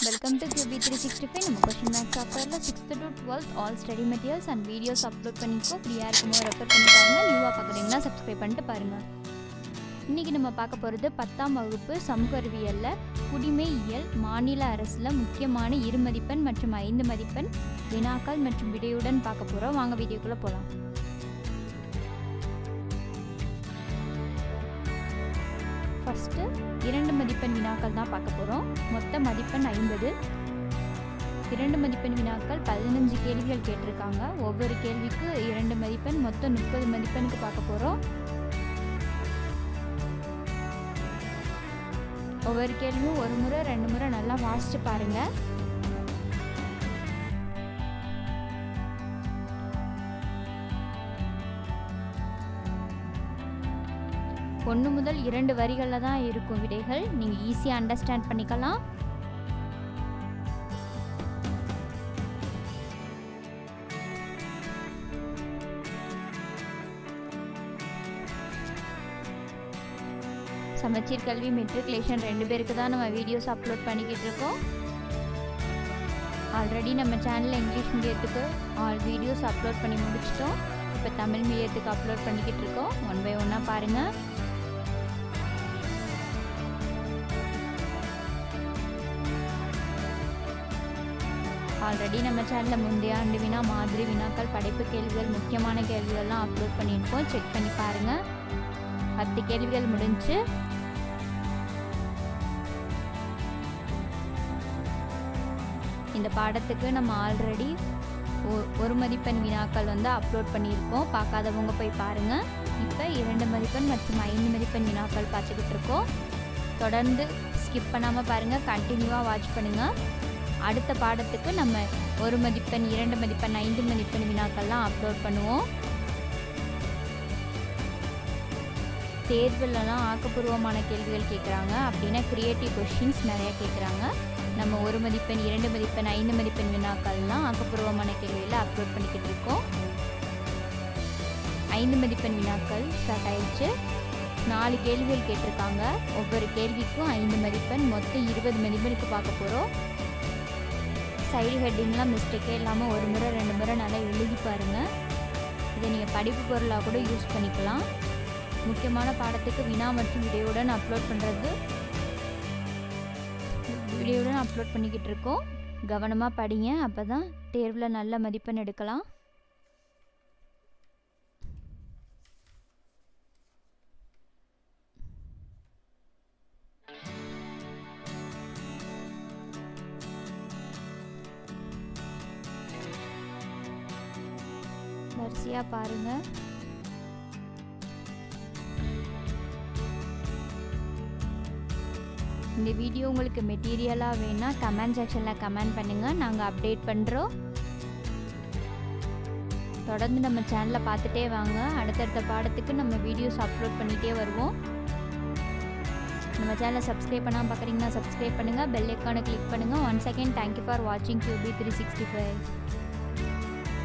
Welcome to QB three sixty five நம்ம question maths சாஃப்ட்வேரில் sixth to twelfth all study materials and videos upload பண்ணிக்கோ. ஃப்ரீயாக இருக்கும்போது refer பண்ணி பாருங்கள் நியூவாக பார்க்குறீங்கன்னா சப்ஸ்கிரைப் பண்ணிட்டு பாருங்கள் இன்றைக்கி நம்ம பார்க்க போகிறது பத்தாம் வகுப்பு சமூக அறிவியலில் குடிமையியல் மாநில அரசில் முக்கியமான இரு மதிப்பெண் மற்றும் ஐந்து மதிப்பெண் வினாக்கள் மற்றும் விடையுடன் பார்க்க போகிறோம் வாங்க வீடியோக்குள்ளே போகலாம் ஃபஸ்ட்டு இரண்டு மதிப்பெண் வினாக்கள் தான் பார்க்க போகிறோம் மொத்த மதிப்பெண் ஐம்பது. இரண்டு மதிப்பெண் வினாக்கள் பதினஞ்சு கேள்விகள் கேட்டிருக்காங்க. ஒவ்வொரு கேள்விக்கு இரண்டு மதிப்பெண் மொத்தம் முப்பது மதிப்பெண்ணுக்கு பார்க்க போகிறோம் ஒவ்வொரு கேள்வியும் ஒரு முறை ரெண்டு முறை நல்லா வாசிச்சு பாருங்கள் ஒன்று முதல் இரண்டு வரிகளில் தான் இருக்கும் விடைகள். நீங்கள் ஈஸியாக அண்டர்ஸ்டாண்ட் பண்ணிக்கலாம். சமச்சீர் கல்வி மெட்ரிகுலேஷன் ரெண்டு பேருக்கு தான் நம்ம வீடியோஸ் அப்லோட் பண்ணிக்கிட்டு இருக்கோம். ஆல்ரெடி நம்ம சேனலில் இங்கிலீஷ் மீடியத்துக்கு ஆல் வீடியோஸ் அப்லோட் பண்ணி முடிச்சிட்டோம். இப்போ தமிழ் மீடியத்துக்கு அப்லோட் பண்ணிக்கிட்டு இருக்கோம். ஒன் பை ஒன்னாக பாருங்கள் ஆல்ரெடி நம்ம சேனலில் முந்தைய ஆண்டு வினா மாதிரி வினாக்கள் படைப்பு கேள்விகள் முக்கியமான கேள்விகள்லாம் அப்லோட் பண்ணியிருக்கோம். செக் பண்ணி பாருங்கள் பத்து கேள்விகள் முடிஞ்சு. இந்த பாடத்துக்கு நம்ம ஆல்ரெடி ஒரு மதிப்பெண் வினாக்கள் வந்து அப்லோட் பண்ணியிருக்கோம். பார்க்காதவங்க போய் பாருங்கள் இப்போ இரண்டு மதிப்பெண் மற்றும் ஐந்து மதிப்பெண் வினாக்கள் பார்த்துக்கிட்டு இருக்கோம். தொடர்ந்து ஸ்கிப் பண்ணாமல் பாருங்கள் கண்டினியூவாக வாட்ச் பண்ணுங்கள் அடுத்த பாடத்துக்கு நம்ம ஒரு மதிப்பெண் இரண்டு மதிப்பெண் ஐந்து மதிப்பெண் வினாக்கள்லாம் அப்லோட் பண்ணுவோம். தேர்வுலலாம் ஆக்கப்பூர்வமான கேள்விகள் கேட்குறாங்க அப்படின்னா க்ரியேட்டிவ் கொஷின்ஸ் நிறையா கேட்குறாங்க நம்ம ஒரு மதிப்பெண் இரண்டு மதிப்பெண் ஐந்து மதிப்பெண் வினாக்கள்லாம் ஆக்கப்பூர்வமான கேள்வியில் அப்லோட் பண்ணிக்கிட்டு இருக்கோம். ஐந்து மதிப்பெண் வினாக்கள் ஸ்டார்ட் ஆயிடுச்சு. நாலு கேள்விகள் கேட்டிருக்காங்க. ஒவ்வொரு கேள்விக்கும் ஐந்து மதிப்பெண் மொத்தம் இருபது மதிப்பெண்ணுக்கு பார்க்க போகிறோம் சைடு ஹெட்டிங்லாம் மிஸ்டேக்கே இல்லாமல் ஒரு முறை ரெண்டு முறை நல்லா எழுதி பாருங்கள் இதை நீங்கள் படிப்பு பொருளாக கூட யூஸ் பண்ணிக்கலாம். முக்கியமான பாடத்துக்கு வினா மற்றும் வீடியோவுடன் அப்லோட் பண்ணுறது விடையுடன் அப்லோட் பண்ணிக்கிட்டு இருக்கோம். கவனமாக படிங்க. அப்போ தான் தேர்வில் நல்ல மதிப்பெண் எடுக்கலாம். வரிசையாக பாருங்கள் இந்த வீடியோ உங்களுக்கு மெட்டீரியலாக வேணால் கமெண்ட் செக்ஷனில் கமெண்ட் பண்ணுங்கள் நாங்கள் அப்டேட் பண்ணுறோம் தொடர்ந்து நம்ம சேனலை பார்த்துட்டே வாங்க. அடுத்தடுத்த பாடத்துக்கு நம்ம வீடியோஸ் அப்லோட் பண்ணிகிட்டே வருவோம். நம்ம சேனலை சப்ஸ்கிரைப் பண்ணாமல் பார்க்குறீங்கன்னா சப்ஸ்கிரைப் பண்ணுங்கள் பெல் ஐக்கானை கிளிக் பண்ணுங்கள் one second thank you for வாட்சிங் கியூபி த்ரீ சிக்ஸ்டி ஃபைவ்